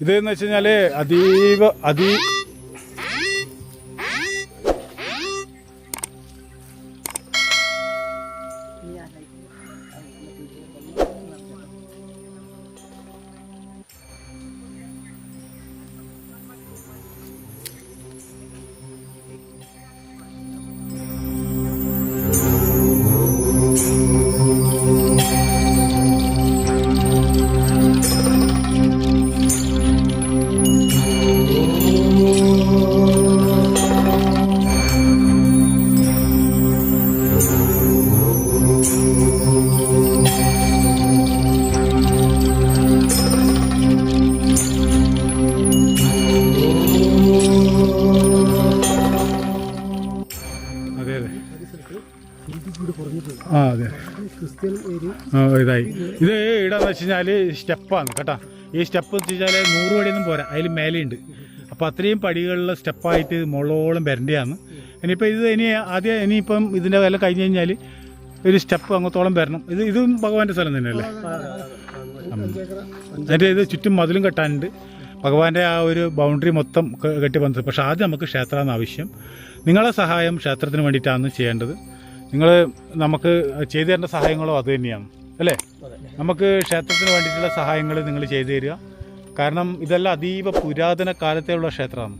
ഇത് എന്ന് വെച്ച് കഴിഞ്ഞാൽ അതീവ അതി അതെ വെച്ച് കഴിഞ്ഞാൽ സ്റ്റെപ്പാണ് കേട്ടോ. ഈ സ്റ്റെപ്പ് വെച്ച് കഴിഞ്ഞാൽ നൂറ് പടിയൊന്നും പോരാ. അതിൽ മേലെയുണ്ട്. അപ്പോൾ അത്രയും പടികളിലെ സ്റ്റെപ്പായിട്ട് മുളോളം വരേണ്ടതാണ്. ഇനിയിപ്പോൾ ഇത് ഇനി ആദ്യം ഇനിയിപ്പം ഇതിന്റെ വില കഴിഞ്ഞ് കഴിഞ്ഞാൽ ഒരു സ്റ്റെപ്പ് അങ്ങോത്തോളം വരണം. ഇത് ഇതും ഭഗവാന്റെ സ്ഥലം തന്നെയല്ലേ? എന്നിട്ട് ഇത് ചുറ്റും മതിലും കെട്ടാനുണ്ട്. ഭഗവാന്റെ ആ ഒരു ബൗണ്ടറി മൊത്തം കെട്ടി വന്നത്. പക്ഷെ ആദ്യം നമുക്ക് ക്ഷേത്രമാണ് ആവശ്യം. നിങ്ങളെ സഹായം ക്ഷേത്രത്തിന് വേണ്ടിയിട്ടാണ് ചെയ്യേണ്ടത്. നിങ്ങൾ നമുക്ക് ചെയ്തു തരേണ്ട സഹായങ്ങളോ അത് തന്നെയാണ്. അല്ലേ? നമുക്ക് ക്ഷേത്രത്തിന് വേണ്ടിയിട്ടുള്ള സഹായങ്ങൾ നിങ്ങൾ ചെയ്തു തരിക. കാരണം ഇതെല്ലാം അതീവ പുരാതന കാലത്തെയുള്ള ക്ഷേത്രമാണ്.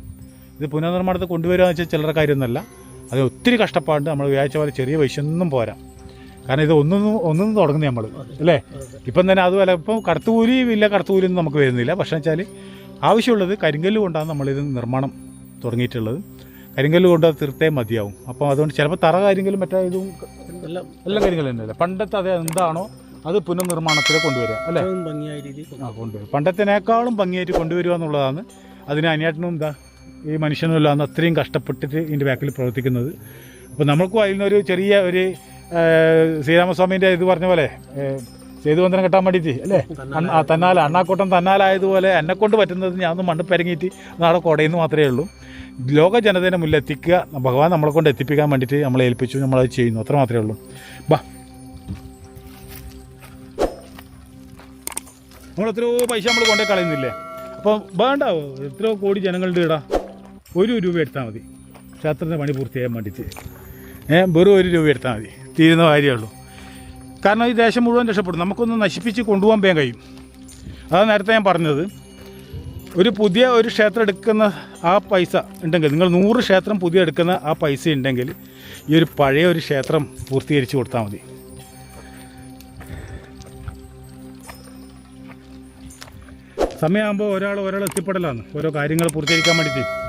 ഇത് പുനർനിർമ്മാണത്തിൽ കൊണ്ടുവരിക എന്ന് വെച്ചാൽ ചിലരുടെ കാര്യമൊന്നുമല്ല. അത് ഒത്തിരി കഷ്ടപ്പാടുണ്ട്. നമ്മൾ വിചാരിച്ച പോലെ ചെറിയ പൈസ ഒന്നും പോരാ. കാരണം ഇത് ഒന്നും ഒന്നും തുടങ്ങുന്നത് നമ്മൾ അല്ലേ? ഇപ്പം തന്നെ അതുപോലെ ഇപ്പം കടത്തുകൂലി ഇല്ല കടത്തുകൂലിയൊന്നും നമുക്ക് വരുന്നില്ല. പക്ഷേ വെച്ചാൽ ആവശ്യമുള്ളത് കരിങ്കല്ല് കൊണ്ടാണ് നമ്മളിത് നിർമ്മാണം തുടങ്ങിയിട്ടുള്ളത്. കരിങ്കല്ല് കൊണ്ട് തീർത്തേ മതിയാവും. അപ്പോൾ അതുകൊണ്ട് ചിലപ്പോൾ തറ കാര്യങ്ങളും മറ്റേ ഇതും എല്ലാം എല്ലാം കരിങ്കല്ല് തന്നെയല്ലേ? പണ്ടത്തെ അത് എന്താണോ അത് പുനർനിർമ്മാണത്തിൽ കൊണ്ടുവരിക അല്ലേ? ഏറ്റവും ഭംഗിയായ രീതിയിൽ ആ കൊണ്ടുവരും പണ്ടത്തിനേക്കാളും ഭംഗിയായിട്ട് കൊണ്ടുവരിക എന്നുള്ളതാണ്. അതിന് അനിയേട്ടനും എന്താ ഈ മനുഷ്യനുമില്ലാന്ന് അത്രയും കഷ്ടപ്പെട്ടിട്ട് ഇതിന്റെ ബാക്കിൽ പ്രവർത്തിക്കുന്നത്. അപ്പോൾ നമ്മൾക്കും അതിൽ നിന്നൊരു ചെറിയ ഒരു ശ്രീരാമസ്വാമീന്റെ ഇത് പറഞ്ഞ പോലെ സേതുവന്ദനം കെട്ടാൻ വേണ്ടിയിട്ട് അല്ലേ? തന്നാൽ അണ്ണാക്കൂട്ടം തന്നാലായതുപോലെ എന്നെ കൊണ്ട് പറ്റുന്നത് ഞാൻ ഒന്ന് മണ്ണ് പരങ്ങിയിട്ട് നാളെ കുടയുന്നു മാത്രമേ ഉള്ളൂ. ലോക ജനതയുടെ മുന്നിൽ എത്തിക്കുക ഭഗവാൻ നമ്മളെ കൊണ്ട് എത്തിപ്പിക്കാൻ വേണ്ടിയിട്ട് നമ്മളെ ഏൽപ്പിച്ചു നമ്മളത് ചെയ്യുന്നു. അത്ര മാത്രമേ ഉള്ളൂ. ബാ. നമ്മൾ പൈസ നമ്മൾ കൊണ്ടേ കളയുന്നില്ലേ? അപ്പോൾ വേണ്ട എത്രയോ കോടി ജനങ്ങളുടെ ഇടാ ഒരു രൂപ എടുത്താൽ മതി. ക്ഷേത്രത്തിന്റെ പണി പൂർത്തിയാകാൻ വേണ്ടിയിട്ട്. ഏ വെറും ഒരു രൂപ എടുത്താൽ മതി. തീരുന്ന കാര്യമുള്ളൂ കാരണം ഈ ദേശം മുഴുവൻ രക്ഷപ്പെടും. നമുക്കൊന്ന് നശിപ്പിച്ച് കൊണ്ടുപോകാൻ വേഗം കഴിയും. അതാണ് നേരത്തെ ഞാൻ പറഞ്ഞത്. ഒരു പുതിയ ഒരു ക്ഷേത്രം എടുക്കുന്ന ആ പൈസ ഉണ്ടെങ്കിൽ നിങ്ങൾ നൂറ് ക്ഷേത്രം പുതിയ എടുക്കുന്ന ആ പൈസ ഉണ്ടെങ്കിൽ ഈ ഒരു പഴയ ഒരു ക്ഷേത്രം പൂർത്തീകരിച്ച് കൊടുത്താൽ മതി. സമയമാകുമ്പോൾ ഒരാൾ ഒരാൾ എത്തിപ്പെടലാണ്. ഓരോ കാര്യങ്ങൾ പൂർത്തീകരിക്കാൻ വേണ്ടിയിട്ട്.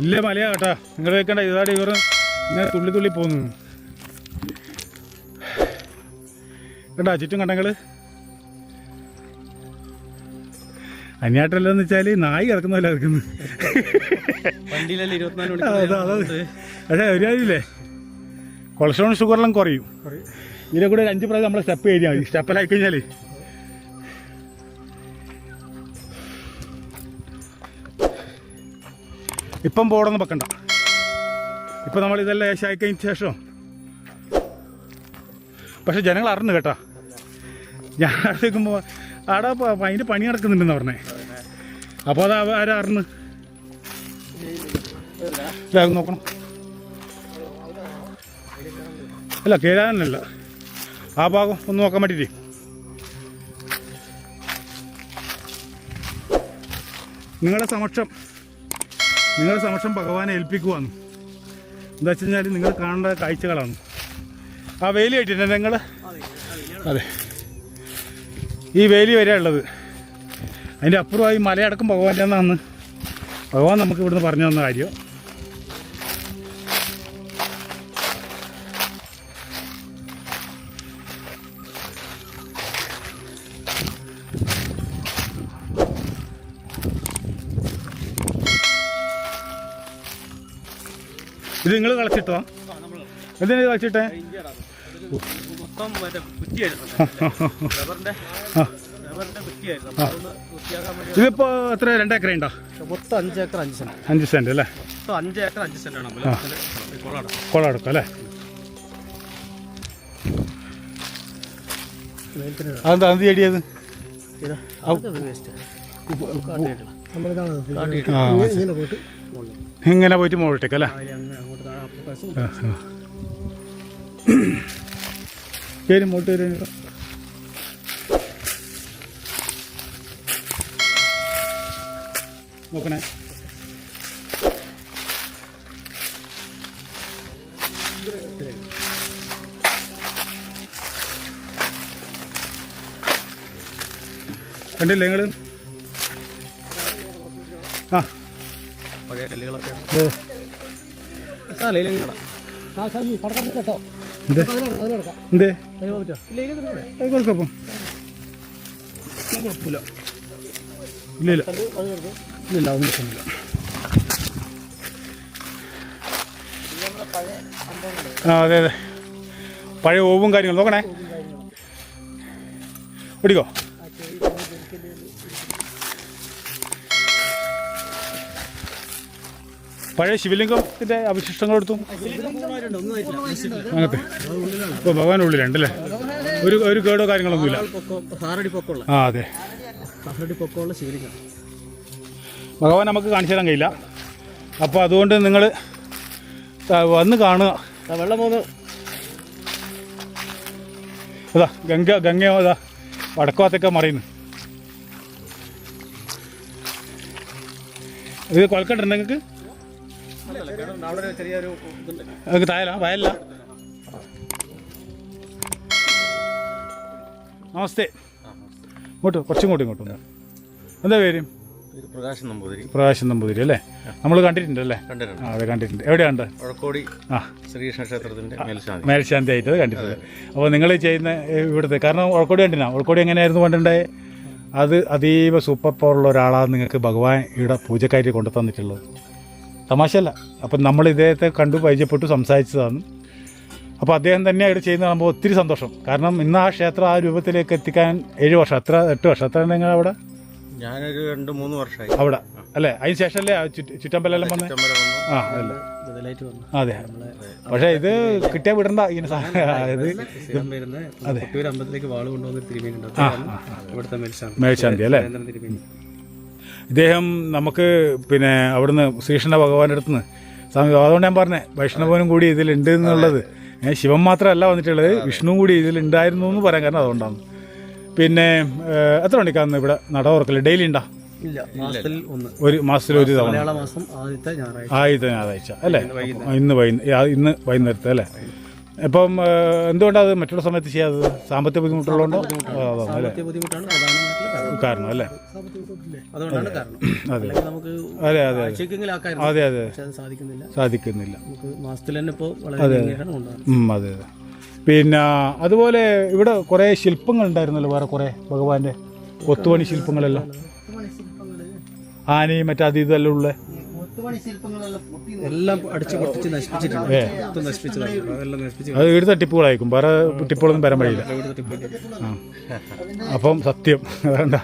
ഇല്ലേ മലയാ കേട്ടാ. നിങ്ങൾ കേൾക്കണ്ട ഇതാടി ഇവർ ഇങ്ങനെ തുള്ളി തുള്ളി പോകുന്നു. കേട്ടാ ചുറ്റും കണ്ടങ്ങൾ അന്യാട്ടല്ലെന്ന് വെച്ചാൽ നായി കിടക്കുന്ന പോലെ കിടക്കുന്നു. അതാ. പക്ഷേ ഒരു കാര്യമില്ലേ? കൊളസ്ട്രോൾ ഷുഗറെല്ലാം കുറയും. ഇതിനെ കൂടെ ഒരു അഞ്ച് പ്രാവശ്യം നമ്മളെ സ്റ്റെപ്പ് ചെയ്യാം മതി. സ്റ്റെപ്പിലായി കഴിഞ്ഞാൽ ഇപ്പം ബോർഡൊന്നും വെക്കണ്ട. ഇപ്പം നമ്മൾ ഇതെല്ലാം ഏശായി കഴിഞ്ഞ ശേഷം. പക്ഷെ ജനങ്ങൾ അറിഞ്ഞു കേട്ടാ. ഞാൻ അടുത്തേക്കുമ്പോൾ അവിടെ അതിന്റെ പണി നടക്കുന്നുണ്ടെന്ന് പറഞ്ഞേ. അപ്പോൾ അത് ആരാ അറിഞ്ഞ്? നോക്കണം. അല്ല കേരാനല്ല. ആ ഭാഗം ഒന്ന് നോക്കാൻ വേണ്ടിയിട്ട്. നിങ്ങളുടെ സമക്ഷം നിങ്ങളുടെ സമക്ഷം ഭഗവാനെ ഏൽപ്പിക്കുവാന്ന് എന്താ വെച്ച് കഴിഞ്ഞാൽ നിങ്ങൾ കാണേണ്ട കാഴ്ചകളാണ്. ആ വേലി ആയിട്ടില്ല നിങ്ങൾ അതെ. ഈ വേലി വരെ ഉള്ളത്. അതിന്റെ അപ്പുറമായി മലയടക്കം ഭഗവാന്റെ എന്നാണ് ഭഗവാൻ നമുക്ക് ഇവിടുന്ന് പറഞ്ഞു തന്ന കാര്യം. ഇത് നിങ്ങൾ കളിച്ചിട്ടോ? എന്തിനാ കളിച്ചിട്ടേ? ഇതിപ്പോ എത്ര രണ്ട് രണ്ടേക്കറ ഉണ്ടോ? മൊത്തം അഞ്ച് ഏക്കർ അഞ്ച് സെന്റ്. അഞ്ച് സെന്റ് അല്ലേ? അഞ്ച് ഏക്കർ അഞ്ച് സെന്റ് ആണ്. കൊള എടുക്കും അല്ലേ? അതെന്താ അത്? ചെടിയത് ഇങ്ങനെ പോയിട്ട് ഇങ്ങനെ പേര് മോട്ട് വരും നോക്കണേ. കണ്ടില്ലേ നിങ്ങൾ ആ. പഴയ കല്ലുകളൊക്കെ. ഓ. ഇല്ല ഇല്ല ഇല്ല ആ അതെ അതെ. പഴയ ഓവും കാര്യങ്ങളും നോക്കണേ. പിടിക്കോ പഴയ ശിവലിംഗത്തിന്റെ അവശിഷ്ടങ്ങൾ എടുത്തു. അങ്ങനത്തെ. ഇപ്പോൾ ഭഗവാൻ ഉള്ളിലുണ്ടല്ലേ ഒരു ഒരു കേടോ കാര്യങ്ങളൊന്നുമില്ല. ആ അതെ. ഭഗവാൻ നമുക്ക് കാണിച്ചു തരാൻ കഴിയില്ല. അപ്പോൾ അതുകൊണ്ട് നിങ്ങൾ വന്ന് കാണുക. അതാ ഗംഗ ഗംഗയോ അതാ വടക്കോത്തൊക്കെ മറിയുന്നു. ഇത് കൊൽക്കട്ട നിങ്ങൾക്ക്? ചെറിയൊരു തായല വയല്ല? നമസ്തേ. ഇങ്ങോട്ട് കുറച്ചും കൂടി ഇങ്ങോട്ട്. എന്താ പേര്? പ്രകാശൻ നമ്പൂതിരി. പ്രകാശൻ നമ്പൂതിരി അല്ലേ? നമ്മൾ കണ്ടിട്ടുണ്ട് അല്ലേ? കണ്ടിട്ടുണ്ട്. അതെ കണ്ടിട്ടുണ്ട്. എവിടെയുണ്ട്? ഉഴക്കോടി ആ. ശ്രീകൃഷ്ണ ക്ഷേത്രത്തിന്റെ മേൽശാന്തി. മേൽശാന്തി ആയിട്ട് കണ്ടിട്ടുണ്ട്. അപ്പോൾ നിങ്ങൾ ചെയ്യുന്ന ഇവിടുത്തെ കാരണം ഉഴക്കോടി കണ്ടിനാ ഉഴക്കോടി എങ്ങനെയായിരുന്നു പണ്ടുണ്ടേ അത് അതീവ സൂപ്പർ പവറുള്ള ഒരാളാണ് നിങ്ങൾക്ക് ഭഗവാൻ ഇവിടെ പൂജക്കാരി കൊണ്ടു തന്നിട്ടുള്ളത് തമാശയല്ല. അപ്പം നമ്മൾ ഇദ്ദേഹത്തെ കണ്ടു പരിചയപ്പെട്ടു സംസാരിച്ചതാണ്. അപ്പോൾ അദ്ദേഹം തന്നെ ഇവിടെ ചെയ്യുന്ന കാണുമ്പോൾ ഒത്തിരി സന്തോഷം. കാരണം ഇന്ന് ആ ക്ഷേത്രം ആ രൂപത്തിലേക്ക് എത്തിക്കാൻ ഏഴ് വർഷം എത്ര എട്ട് വർഷം. എത്ര നിങ്ങൾ അവിടെ? ഞാനൊരു രണ്ട് മൂന്ന് വർഷമായി. അവിടെ. അല്ലേ? അതിന് ശേഷമല്ലേ ചുറ്റമ്പലെല്ലാം വന്നേ? ആ അല്ല. അതെ. പക്ഷേ ഇത് കിട്ടിയാൽ വിടണ്ട ഇങ്ങനെ സാ- ഇത് സ്ഥിരം വരുന്ന കൊട്ടിയൂർ അമ്പലത്തിലേക്ക് വാൾ കൊണ്ടുവന്ന തിരുമേനി ഇവിടുത്തെ മേൽശാന്തി. അല്ലേ? ഇദ്ദേഹം നമുക്ക് പിന്നെ അവിടുന്ന് ശ്രീകൃഷ്ണ ഭഗവാന്റെ അടുത്ത് നിന്ന് സ്വാമി അതുകൊണ്ട് ഞാൻ പറഞ്ഞേ വൈഷ്ണവനും കൂടി ഇതിലുണ്ട് എന്നുള്ളത്. ഞാൻ ശിവൻ മാത്രമല്ല വന്നിട്ടുള്ളത് വിഷ്ണുവും കൂടി ഇതിലുണ്ടായിരുന്നു എന്ന് പറയാൻ കാരണം അതുകൊണ്ടാണ്. പിന്നെ എത്ര മണിക്കാന്ന് ഇവിടെ നട ഓർക്കൽ ഡെയിലി ഉണ്ടാ? ഇല്ല മാസത്തിൽ ഒന്ന്. ഒരു മാസത്തിൽ ഒരു തവണ. മലയാള മാസം ആദ്യത്തെ ഞായറാഴ്ച. അല്ലേ? ഇന്ന് വൈകുന്നേരം. ഇന്ന് വൈകുന്നേരത്തെ അല്ലേ? ഇപ്പം എന്തുകൊണ്ടാണ് അത് മറ്റുള്ള സമയത്ത് ചെയ്യാതെ സാമ്പത്തിക ബുദ്ധിമുട്ടുള്ളതുകൊണ്ടോ? അതാണ് അല്ലേ? കാരണം. അല്ലേ? അതുകൊണ്ടാണ് കാരണം. അല്ലെങ്കിൽ നമുക്ക് അതെ അതെ അതെ. ആഴ്ചക്കെങ്കിലും ആക്കായിരുന്നു. അതെ അതെ. പക്ഷെ അത് സാധിക്കുന്നില്ല. സാധിക്കുന്നില്ല. നമുക്ക് മാസത്തിൽ തന്നെ ഇപ്പോൾ വളരെ അതെ അതെ. പിന്നെ അതുപോലെ ഇവിടെ കുറേ ശില്പങ്ങൾ ഉണ്ടായിരുന്നല്ലോ വേറെ കുറേ ഭഗവാന്റെ കൊത്തുപണി ശില്പങ്ങളെല്ലാം. ആനയും മറ്റേ അത് ഇതെല്ലാം ഉള്ള എല്ലാം അടിച്ചു പൊട്ടിച്ച് നശിപ്പിച്ചിട്ടുണ്ട്. മൊത്തം നശിപ്പിച്ചതാണ് അതെല്ലാം നശിപ്പിച്ച് അത് ഇവിടുത്തെ ടിപ്പുകളായിരിക്കും. വേറെ ടിപ്പുകളൊന്നും വരാൻ വഴിയില്ല. അപ്പം സത്യം. വേണ്ട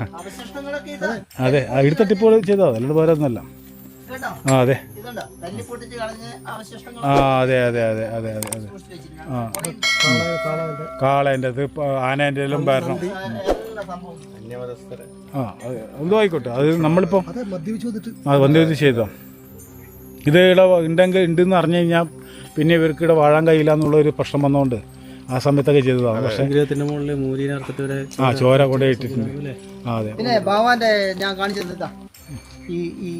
അതെ ഇവിടുത്തെ ടിപ്പുകൾ ചെയ്തോ അല്ലാണ്ട് വേറെ ഒന്നല്ല ആ അതെ. ആ അതെ അതെ അതെ അതെ അതെ അതെ. ആ. കാളേന്റെ അത് ആനേന്റെ എല്ലാം വരണം. ആ അതെ എന്തോ ആയിക്കോട്ടെ അത് നമ്മളിപ്പോൾ അത് മദ്യപിച്ച് ചെയ്തോ ഇത് ഇവിടെ ഉണ്ടെങ്കിൽ ഉണ്ടെന്ന് അറിഞ്ഞു കഴിഞ്ഞാൽ പിന്നെ ഇവർക്ക് ഇവിടെ വാഴാൻ കഴിയില്ല എന്നുള്ള ഒരു പ്രശ്നം വന്നുകൊണ്ട് ആ സമയത്തൊക്കെ ചെയ്തതാണ്. പക്ഷേ ആ ചോര കൊണ്ടേ ഇട്ടിട്ടുണ്ട്. ആ അതെ. പിന്നെ ഭഗവാന്റെ ഞാൻ ഈ ഈ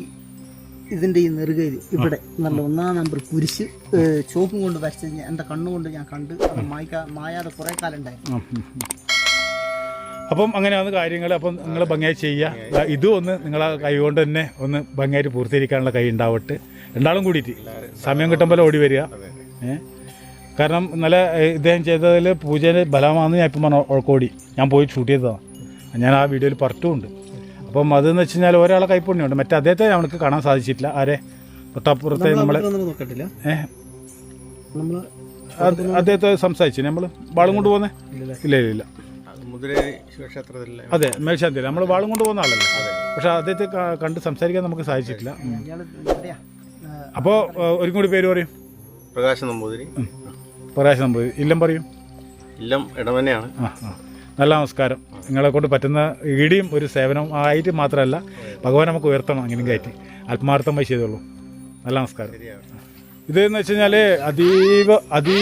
ഇതിന്റെ ഈ നെറുകയിൽ ഇവിടെ നല്ല ഒന്നാം നമ്പർ കുരിശ് ചോക്കും ചോപ്പും കൊണ്ട് വരച്ചത് ഞാൻ- എന്റെ കണ്ണുകൊണ്ട് ഞാൻ കണ്ട് അത് മായ്ക്കാ മായാതെ കുറേ കാലം ഉണ്ടായി ഉം, ഉം, ഉം. അപ്പം അങ്ങനെയാണ് കാര്യങ്ങൾ അപ്പം നിങ്ങൾ ഭംഗിയായി ചെയ്യുക. ഇതും ഒന്ന് നിങ്ങളെ കൈകൊണ്ട് തന്നെ ഒന്ന് ഭംഗിയായിട്ട് പൂർത്തീകരിക്കാനുള്ള കൈ ഉണ്ടാവട്ടെ. രണ്ടാളും കൂടിയിട്ട് സമയം കിട്ടുമ്പോൾ ഓടി വരിക. കാരണം ഇന്നലെ ഇദ്ദേഹം ചെയ്തതിൽ പൂജേന്റെ ബലമാണെന്ന് ഞാൻ ഇപ്പം പറഞ്ഞു ഉഴക്കോടി ഞാൻ പോയി ഷൂട്ട് ചെയ്തതാണ് ഞാൻ ആ വീഡിയോയിൽ പറഞ്ഞിട്ടുമുണ്ട് അപ്പം അതെന്ന് വെച്ച് കഴിഞ്ഞാൽ ഒരാളെ കൈപ്പുണ്യമുണ്ട് മറ്റേ അദ്ദേഹത്തെ നമുക്ക് കാണാൻ സാധിച്ചിട്ടില്ല. ആരെ? തൊട്ടപ്പുറത്തെ നമ്മളെ നമ്മൾ അത് അദ്ദേഹത്തെ സംസാരിച്ചു നമ്മൾ വാളും കൊണ്ട് പോകുന്നേ ഇല്ല ഇല്ല ഇല്ല. അതെ മേൽശാന്തി നമ്മൾ വാളും കൊണ്ട് പോകുന്ന ആളല്ലേ? പക്ഷെ അദ്ദേഹത്തെ കണ്ട് സംസാരിക്കാൻ നമുക്ക് സാധിച്ചിട്ടില്ല. അപ്പോ അപ്പോൾ ഒരു കൂടി പേര് പറയും. പ്രകാശ് നമ്പൂതിരി. പ്രകാശ് നമ്പൂതിരി. ഇല്ലം പറയും. ഇല്ലം ആ നല്ല നമസ്കാരം. നിങ്ങളെ കൊണ്ട് പറ്റുന്ന ഈടിയും ഒരു സേവനം ആയിട്ട് മാത്രമല്ല ഭഗവാൻ നമുക്ക് ഉയർത്തണം അങ്ങനെ കയറ്റി. ആത്മാർത്ഥമായി ചെയ്തോളൂ. നല്ല നമസ്കാരം. ഇതെന്ന് വെച്ച് കഴിഞ്ഞാൽ അതീവ അതി